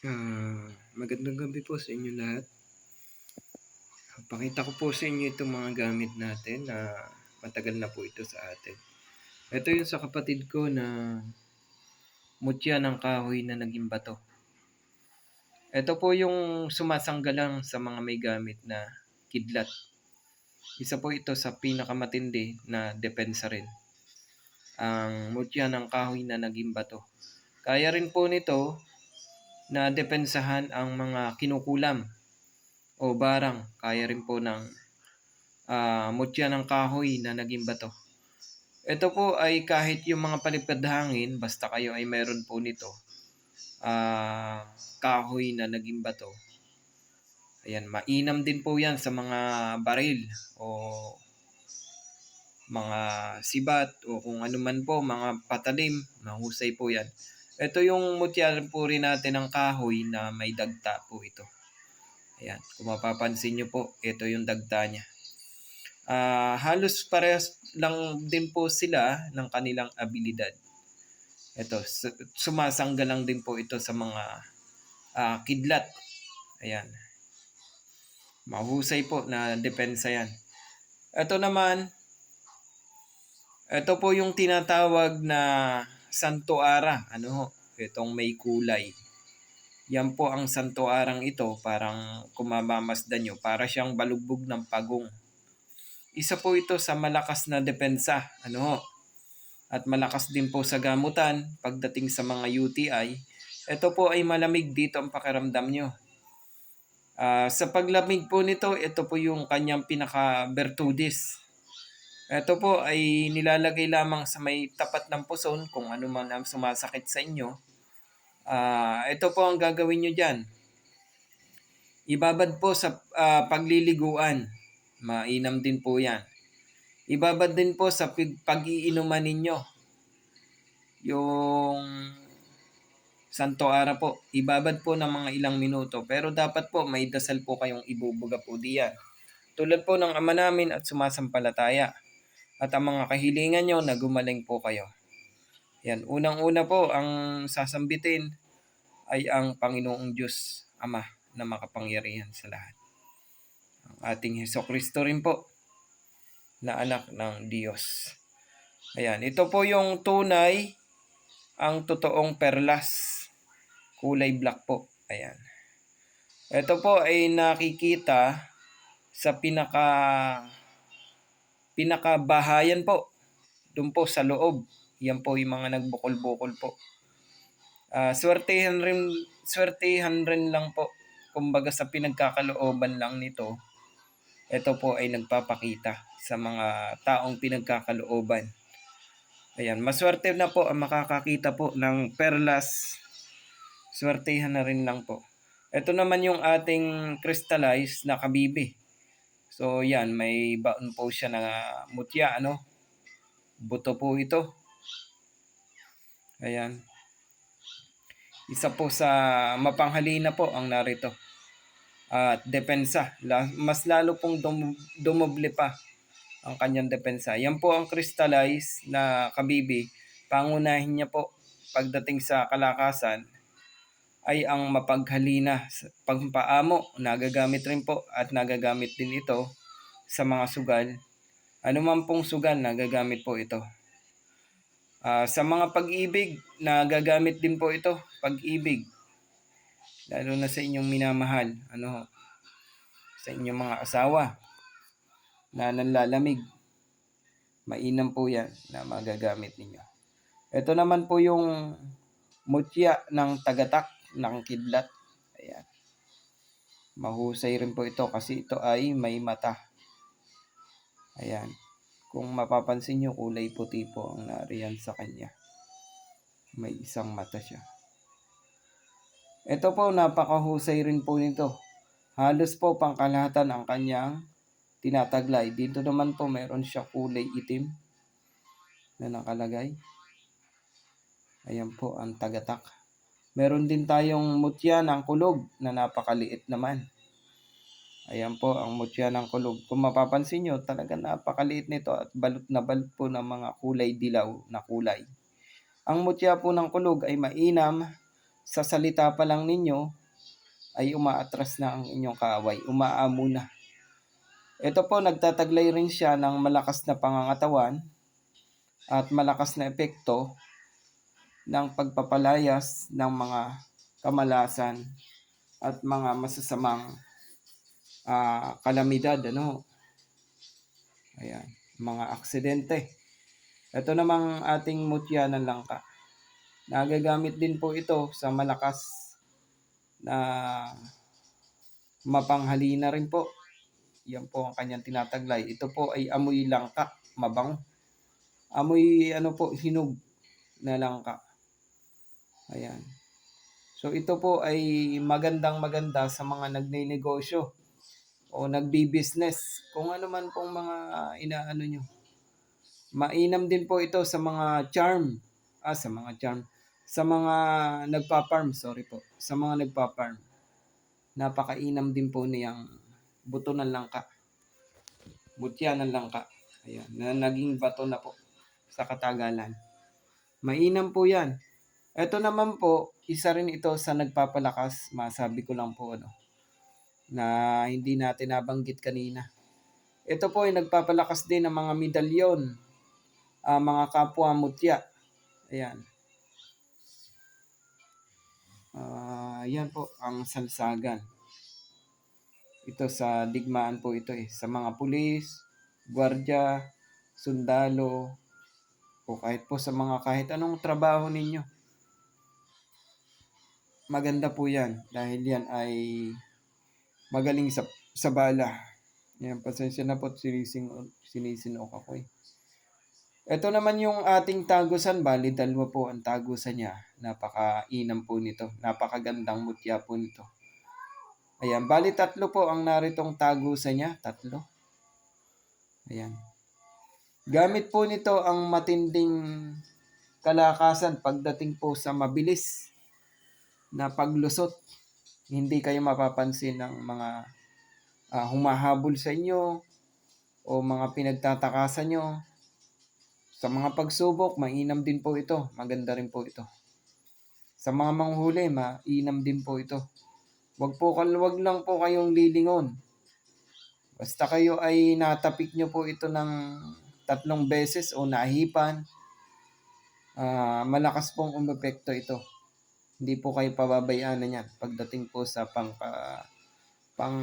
Ah, magandang gabi po sa inyo lahat. Pakita ko po sa inyo itong mga gamit natin na matagal na po ito sa atin. Ito yung sa kapatid ko na mutya ng kahoy na naging bato. Ito po yung sumasanggalang sa mga may gamit na kidlat. Isa po ito sa pinakamatindi na depensa rin. Ang mutya ng kahoy na naging bato. Kaya rin po nito na depensahan ang mga kinukulam o barang. Kaya rin po ng uh, mutya ng kahoy na naging bato. Ito po ay kahit yung mga palipad hangin, basta kayo ay meron po nito, uh, kahoy na naging bato. Ayan, mainam din po yan sa mga baril o mga sibat o kung ano man po, mga patalim, mahusay po yan. Ito yung mutya po rin natin ng kahoy na may dagta po ito. Ayan, kung mapapansin nyo po, ito yung dagta niya. Uh, halos parehas lang din po sila ng kanilang abilidad. Ito, sumasangga lang din po ito sa mga uh, kidlat. Ayan. Mahusay po na depensa yan. Ito naman, ito po yung tinatawag na Santo Ara. Ano ho? Itong may kulay. Yan po ang Santo Arang ito. Parang kumabamasdan nyo. Para siyang balugbog ng pagong. Isa po ito sa malakas na depensa. Ano ho? At malakas din po sa gamutan pagdating sa mga UTI. Ito po ay malamig dito ang pakiramdam nyo. Uh, sa paglamig po nito, ito po yung kanyang pinaka-bertudis ito po ay nilalagay lamang sa may tapat ng puson kung ano man ang sumasakit sa inyo. Uh, ito po ang gagawin nyo dyan. Ibabad po sa uh, pagliliguan. Mainam din po yan. Ibabad din po sa pag-iinuman ninyo. Yung Santo Ara po. Ibabad po ng mga ilang minuto. Pero dapat po may dasal po kayong ibubuga po diyan. Tulad po ng ama namin at sumasampalataya at ang mga kahilingan nyo na gumaling po kayo. Yan, unang-una po ang sasambitin ay ang Panginoong Diyos Ama na makapangyarihan sa lahat. Ang ating Heso Kristo rin po na anak ng Diyos. Ayan, ito po yung tunay ang totoong perlas. Kulay black po. Ayan. Ito po ay nakikita sa pinaka pinakabahayan po. Doon po sa loob. Yan po yung mga nagbukol-bukol po. Uh, swertehan rin, swertehan rin lang po. Kumbaga sa pinagkakalooban lang nito, ito po ay nagpapakita sa mga taong pinagkakalooban. Ayan, maswerte na po ang makakakita po ng perlas. Swertehan na rin lang po. Ito naman yung ating crystallized na kabibi. So yan, may baon po siya na mutya, ano? Buto po ito. Ayan. Isa po sa mapanghalina po ang narito. At depensa. Mas lalo pong dum dumoble pa ang kanyang depensa. Yan po ang crystallize na kabibi. Pangunahin niya po pagdating sa kalakasan ay ang mapaghalina pagpaamo. Nagagamit rin po at nagagamit din ito sa mga sugal. Ano man pong sugal nagagamit po ito. Uh, sa mga pag-ibig nagagamit din po ito pag-ibig. Lalo na sa inyong minamahal ano sa inyong mga asawa na nanlalamig. Mainam po yan na magagamit ninyo. Ito naman po yung mutya ng tagatak ng kidlat. Ayan. Mahusay rin po ito kasi ito ay may mata. Ayan. Kung mapapansin nyo, kulay puti po ang nariyan sa kanya. May isang mata siya. Ito po, napakahusay rin po nito. Halos po pangkalahatan ang kanyang tinataglay. Dito naman po meron siya kulay itim na nakalagay. Ayan po ang tagatak. Meron din tayong mutya ng kulog na napakaliit naman. Ayan po ang mutya ng kulog. Kung mapapansin nyo, talaga napakaliit nito at balot na balot po ng mga kulay dilaw na kulay. Ang mutya po ng kulog ay mainam sa salita pa lang ninyo ay umaatras na ang inyong kaaway, umaamo na. Ito po, nagtataglay rin siya ng malakas na pangangatawan at malakas na epekto ng pagpapalayas ng mga kamalasan at mga masasamang ah, kalamidad, ano. Ayan, mga aksidente. Ito namang ating mutya ng langka. Nagagamit din po ito sa malakas na mapanghalina rin po. Yan po ang kanyang tinataglay. Ito po ay amoy langka, mabango. Amoy ano po, hinog na langka. Ayan. So ito po ay magandang maganda sa mga nagnenegosyo o nagbi-business. Kung ano man pong mga inaano nyo. Mainam din po ito sa mga charm. Ah, sa mga charm. Sa mga nagpa-farm, sorry po. Sa mga nagpa-farm. Napakainam din po niyang buto ng langka. Butya ng langka. Ayan, na naging bato na po sa katagalan. Mainam po yan. Ito naman po, isa rin ito sa nagpapalakas, masabi ko lang po ano, na hindi natin nabanggit kanina. Ito po ay nagpapalakas din ng mga medalyon, ah, mga kapwa mutya. Ayan. Ah, yan po ang salsagan. Ito sa digmaan po ito eh. Sa mga pulis, gwardya, sundalo, o kahit po sa mga kahit anong trabaho ninyo. Maganda po yan dahil yan ay magaling sa, sa bala. Yan, pasensya na po sinising, sinisinok ako eh. Ito naman yung ating tagusan, bali dalawa po ang tagusan niya. Napakainam po nito. Napakagandang mutya po nito. Ayan, bali tatlo po ang naritong tagusan niya. Tatlo. Ayan. Gamit po nito ang matinding kalakasan pagdating po sa mabilis na paglusot. Hindi kayo mapapansin ng mga ah, humahabol sa inyo o mga pinagtatakasan nyo. Sa mga pagsubok, mainam din po ito. Maganda rin po ito. Sa mga manghuli, mainam din po ito. Wag po wag lang po kayong lilingon. Basta kayo ay natapik nyo po ito ng tatlong beses o nahipan, ah, malakas pong umepekto ito. Hindi po kayo pababayaan na yan pagdating po sa pang, pa- pang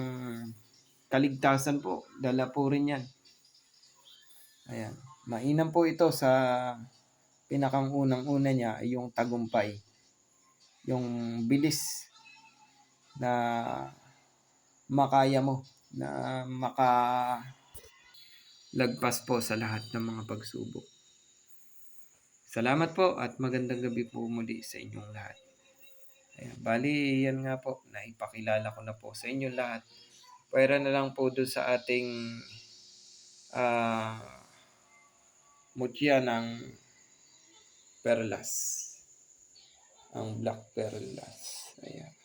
kaligtasan po. Dala po rin yan. Ayan. Mainam po ito sa pinakang unang-una niya ay yung tagumpay. Yung bilis na makaya mo na maka lagpas po sa lahat ng mga pagsubok. Salamat po at magandang gabi po muli sa inyong lahat. Ayan, bali, yan nga po, naipakilala ko na po sa inyo lahat. Pwera na lang po doon sa ating ah mutya ng perlas. Ang black perlas. Ayan.